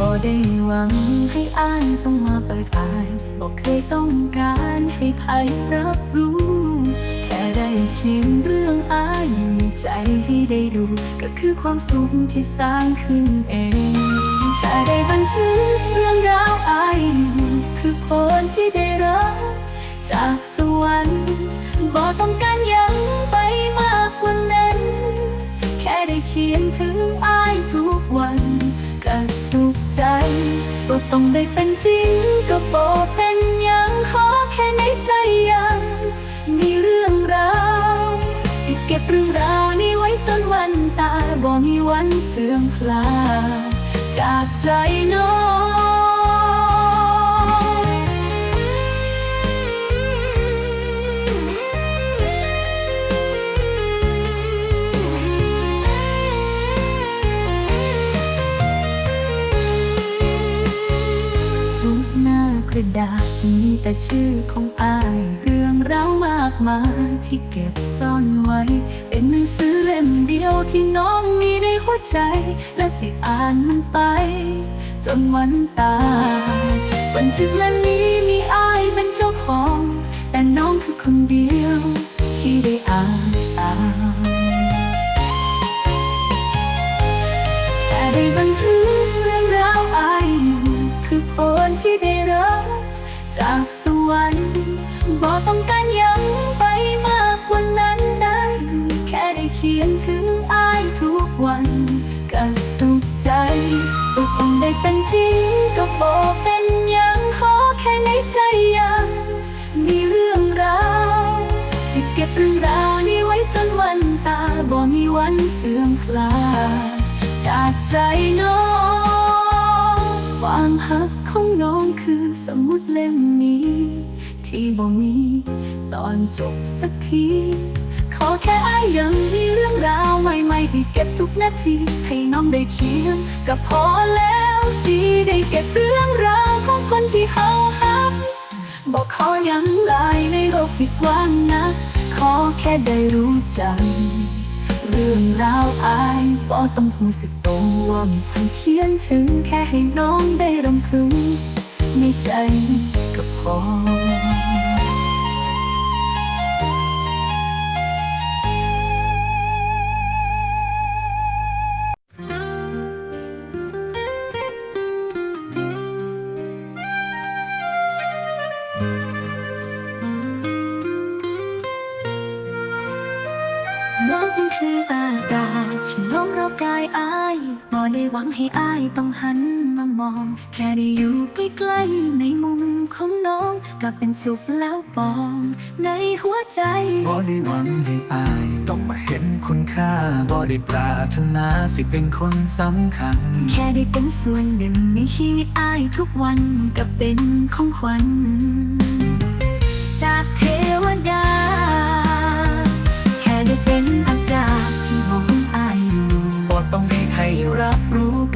บ่ได้หวังให้อ้ายต้องมาเปิดอ่ายบ่เคยต้องการให้ใครรับรู้ แค่ได้เขียนเรื่องอายอยู่ในใจให้ได้ดู ก็คือความสุขที่สร้างขึ้นเองแค่ได้บันทึกเรื่องราวอายอยู่คือผลที่ได้รับ จากสวรรค์บ่ต้องการยังไปมากกว่านั้น แค่ได้เขียนถึงอายทุกวัน ใจก็ต้องได้เป็นจริงก็บอเป็นยังขอแค่ในใจยัง มีเรื่องราวที่เก็บเรื่องราวนี้ไว้จนวันตายบ่มีวันเสื่อมคลาจากใจน้อง ชื่อของอาย เรื่องราวมากมายที่เก็บซ่อนไว้ เป็นหนังสือเล่มเดียวที่น้องมีในหัวใจ และสิอ่านมันไป จนวันตายบันทึกเล่มนี้มีอายเป็นเจ้าของ ต้องการยังไปมากกว่านั้นได้ แค่ได้เขียนถึงอายทุกวัน ก็สุขใจก็คงได้เป็นจริงก็บอกเป็นยังขอแค่ในใจยัง มีเรื่องราวสิเก็บเรื่องราวนี้ไว้จนวันตาบ่มีวันเสื่อมคลาจากใจน้องความหักของน้องคือสมุดเล่มนี้ ที่บ่มีตอนจบสักที ขอแค่อายยังมีเรื่องราวใหม่ๆให้เก็บทุกนาที ให้น้องได้เขียนก็พอแล้วที่ได้เก็บเรื่องราวของคนที่เฮาฮักบอกขอยังลายในโลกที่กว้างนะ ขอแค่ได้รู้จักเรื่องราวอายก็ต้องหูสึกตรงว่ามีคนเขียนถึงแค่ให้น้องได้รำพึงในใจก็พอ วังให้อายต้องหันมามอง แค่ได้อยู่ใกล้ๆในมุมของน้องก็เป็นสุขแล้วปอง ในหัวใจบ่ได้หวังให้อาย ต้องมาเห็นคุณค่าบ่ได้ปรารถนาสิเป็นคนสำคัญ แค่ได้เป็นส่วนหนึ่งในชีวิตอายทุกวันก็เป็นของขวัญ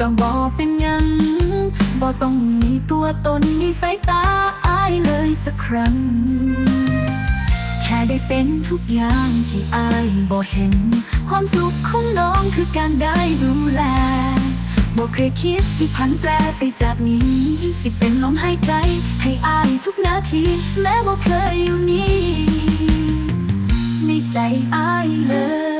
ก็บ่บ่เป็นยังบ่ต้องมีตัวตนมีสายตาอายเลยสักครั้ง แค่ได้เป็นทุกอย่างที่อายบ่เห็น ความสุขของน้องคือการได้ดูแลบ่เคยคิดสิพันแปรไปจากนี้ สิเป็นลมหายใจ ให้อายทุกนาทีแม้บ่เคยอยู่นี่ในใจอายเลย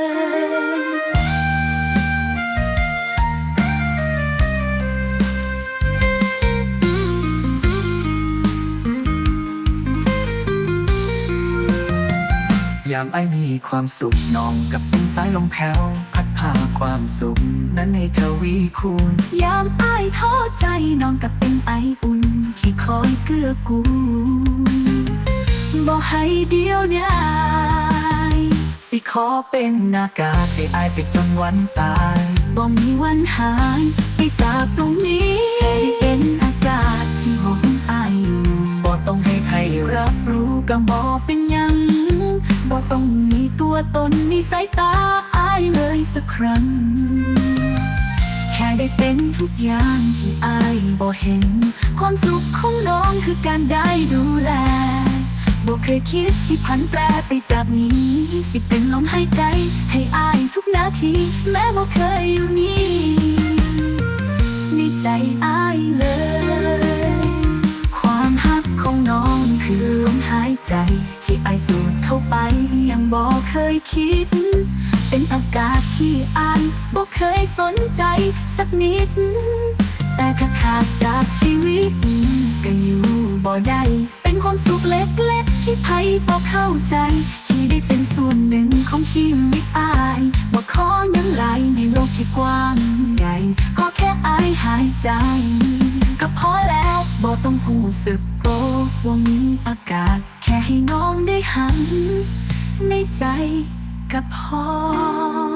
ามไอมีความสุขน้องกับเป็นสายลมแผ่วพัดพาความสุขนั้นในทวีคูณยามไอ้ท้อใจน้องกับเป็นไออุ่นที่คอยเกื้อกูลบอกให้เดียวดายสิขอเป็นอากาศให้อไปจนวันตายบ่มีวันหายไปจากตรงนี้ให้เป็นอากาศที่หอมอายอยู่บ่ต้องให้ใครรับรู้ก็บ่บ่เป็นยัง ตัวตนมีสายตาอายเลยสักครั้ง แค่ได้เป็นทุกอย่างที่อายบ่เห็น ความสุขของน้องคือการได้ดูแลบ่เคยคิดที่พันแปรไปจากนี้ สิเป็นลมหายใจ ให้อายทุกนาที แม้บ่เคยอยู่นี่ในใจอายเลย ความฮักของน้อง คือลมหายใจ ที่ไอสูดเข้าไป ยังบอกเคยคิด เป็นอากาศที่อายบอกเคยสนใจสักนิด แต่ถ้าขาดจากชีวิต ก็อยู่บ่ได้เป็นความสุขเล็กๆ ที่ไทยบอกเข้าใจ ที่ได้เป็นส่วนหนึ่งของชีวิตอายบ่ขอยังไหลในโลกที่กว้างใหญ่ก็แค่อายหายใจ ก็พอแล้วบ่ต้องหูสึกโตว่ามีอากาศ แค่ให้น้องได้หัน ในใจก็พอ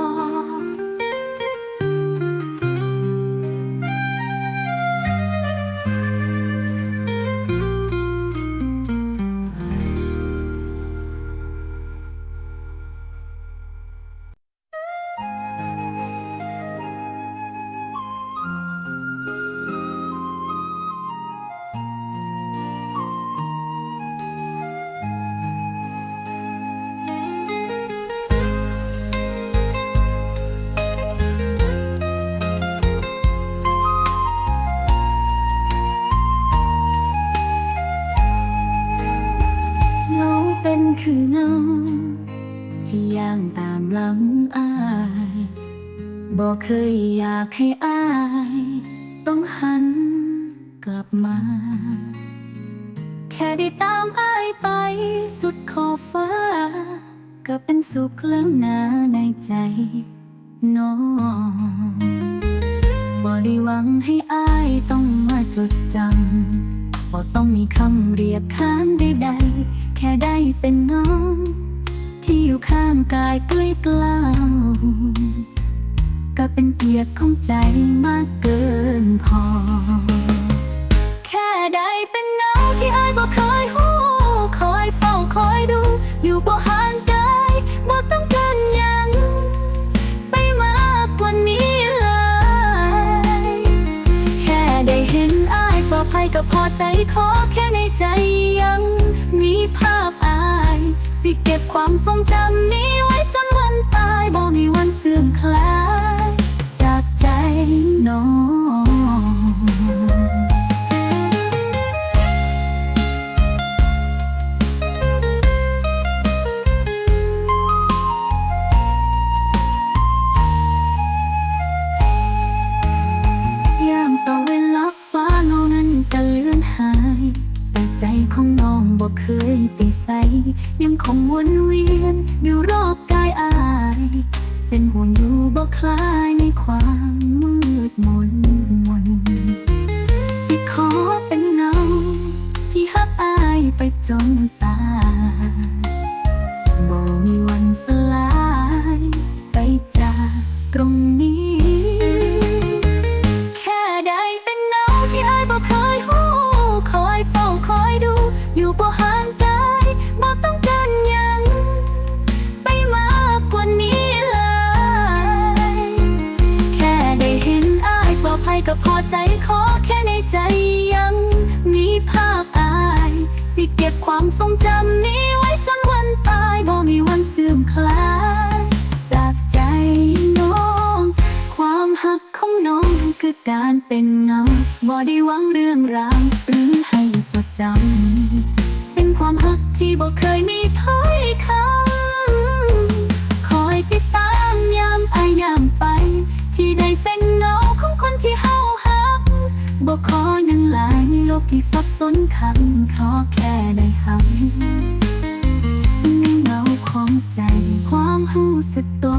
เคยอยากให้อาย ต้องหันกลับมา แค่ได้ตามอายไปสุดขอบฟ้า ก็เป็นสุขแล้วนะในใจน้องบ่ได้หวังให้อายต้องมาจดจำบ่ต้องมีคำเรียกขานใดๆ แค่ได้เป็นน้อง ที่อยู่ข้างกายใกล้กล้าว ก็เป็นเกียรติของใจมากเกินพอ แค่ได้เป็นเงาที่อายบ่เคยหูคอยเฝ้าคอยดู อยู่บ่ห่างไกายบ่ต้องการยัง ไปมากกว่านี้เลย แค่ได้เห็นอายปลอดภัยก็พอใจขอแค่ในใจยัง มีภาพอาย สิเก็บความทรงจำนี้ไว้จนวันตายบ่มีวันเสื่อมคลาย จากใจน้อง บ่เคยไปใสยังคงวนเวียนอยู่รอบกายอาย เป็นห่วงอยู่บ่คลายในความมืดมนมนสิขอเป็นเงาที่ฮักอายไปจน ภัยก็พอใจขอแค่ในใจยัง มีภาพอาย สิเก็บความทรงจำนี้ไว้จนวันตายบ่มีวันเสื่อมคลาย จากใจน้อง ความหักของน้องคือการเป็นเงาบ่ได้หวังเรื่องราวหรือให้จดจำเป็นความหักที่บ่เคยมีถ้อยคำ บ่ขอยังหลายโลกที่สับสนคำขอแค่ได้หันในเงาของใจ ความรู้สึกตัว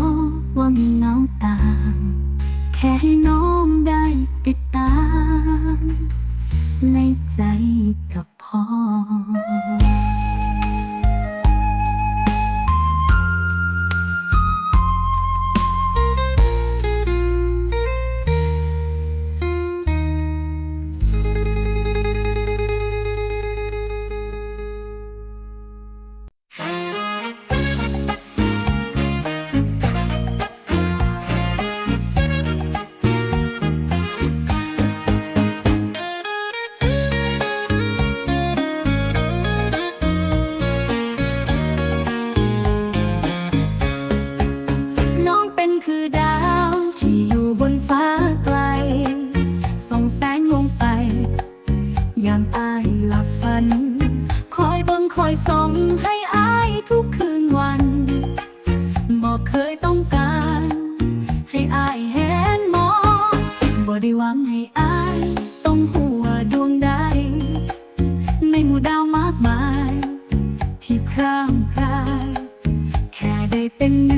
പെണ്ണ്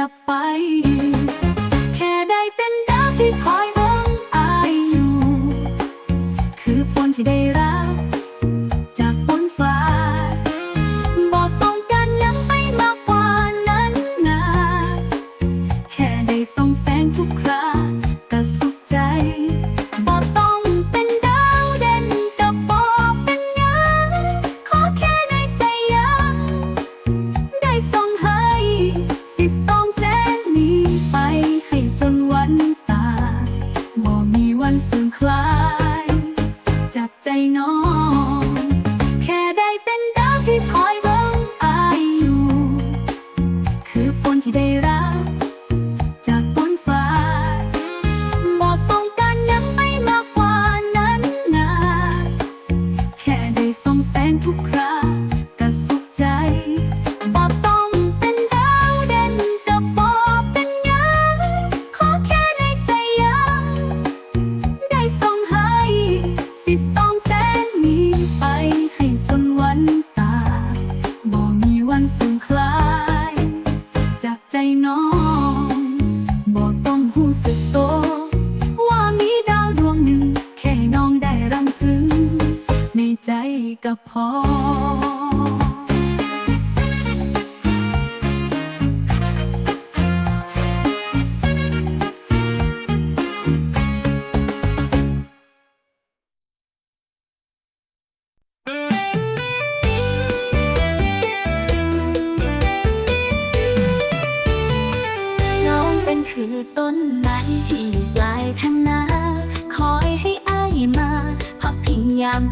ดับไป ใจน้องบอกต้องหู้สึกโต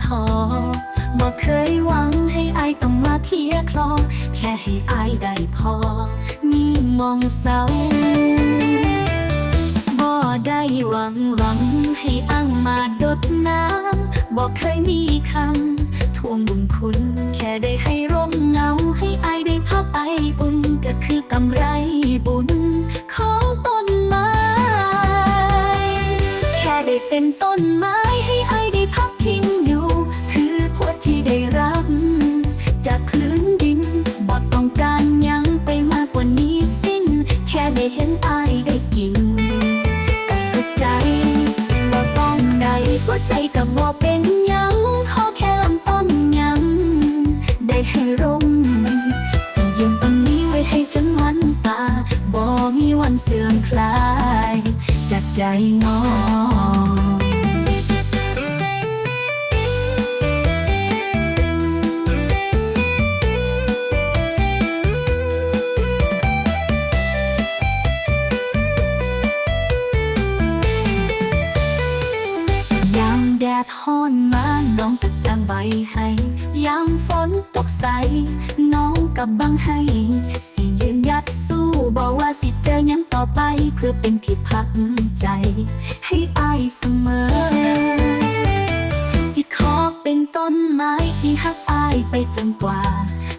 ทอบอกเคยหวังให้อายต้องมาเทียคลอง แค่ให้อายได้พอ มีมองเสาบ่ได้หวังหวังให้อ้างมาดดน้ำบอกเคยมีคำทวงบุญคุณ แค่ได้ให้ร่มเงา ให้อายได้พักไออุ่นก็คือกำไรบุญของต้นไม้ แค่ได้เป็นต้นไม้ ได้กินก็สะใจว่าต้องใดหัวใจกับบ่เป็นยังขอแค่ลำต้นยังได้ให้ร่มสิยืมต้นนี้ไว้ให้จนวันตาบ่มีวันเสื่อมคลาย จากใจงอ นตกใส น้องกับบังให้ สิยืนยัดสู้บอกว่าสิเจอยังต่อไปเพื่อเป็นที่พักใจ ให้อายเสมอ สิขอเป็นต้นไม้ที่หักอายไปจนกว่า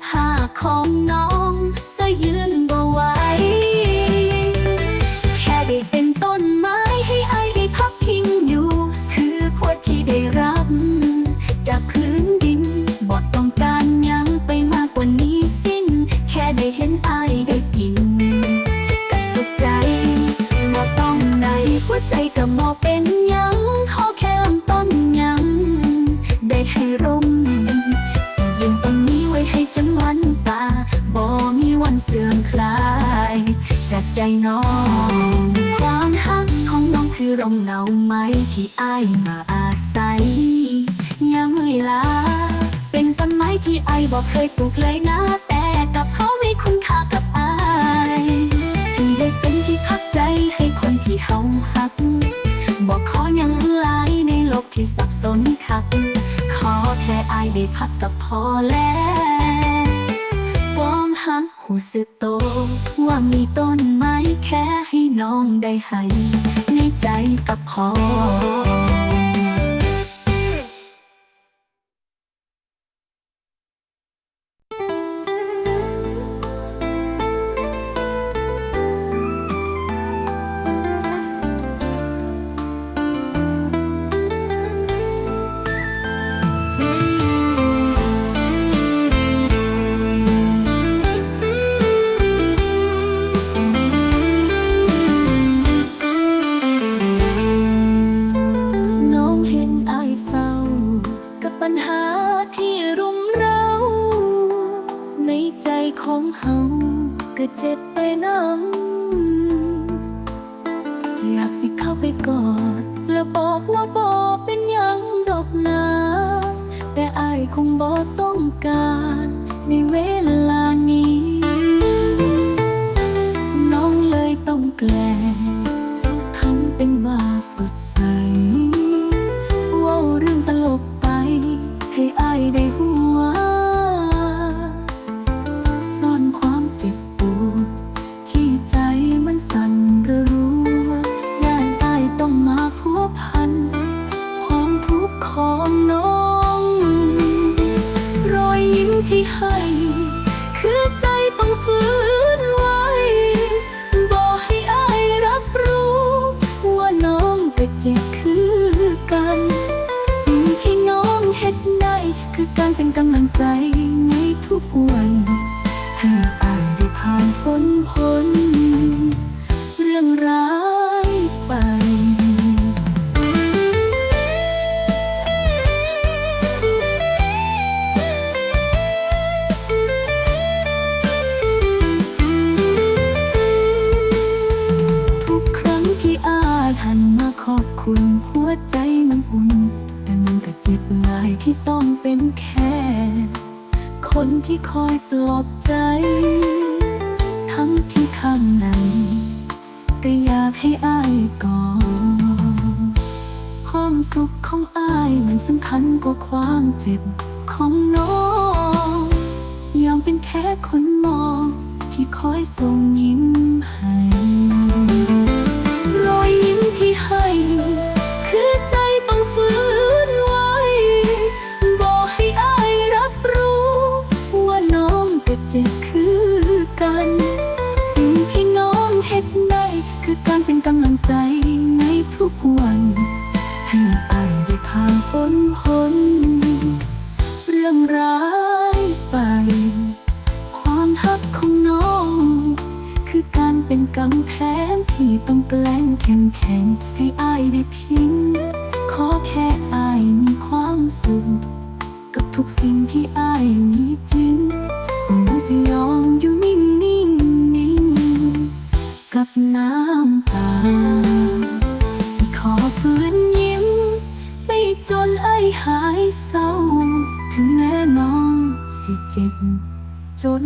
ห้าของน้องจะยืนบ่ไหว ใจก็มอบเป็น ผู้สึกโต ว่ามีต้นไม้แค่ให้น้องได้ให้ในใจกับพอ เฮาก็เจ็บ ที่คอยุกสิ่งที่อ้ายมีจริงสมสยอมอยู่นิ่งนิ่งนิ่งกับน้ำตาสิขอฟื้นยิ้ม ไม่จนไอ้หายเศร้า ถึงแม่น้องสิเจ็บจน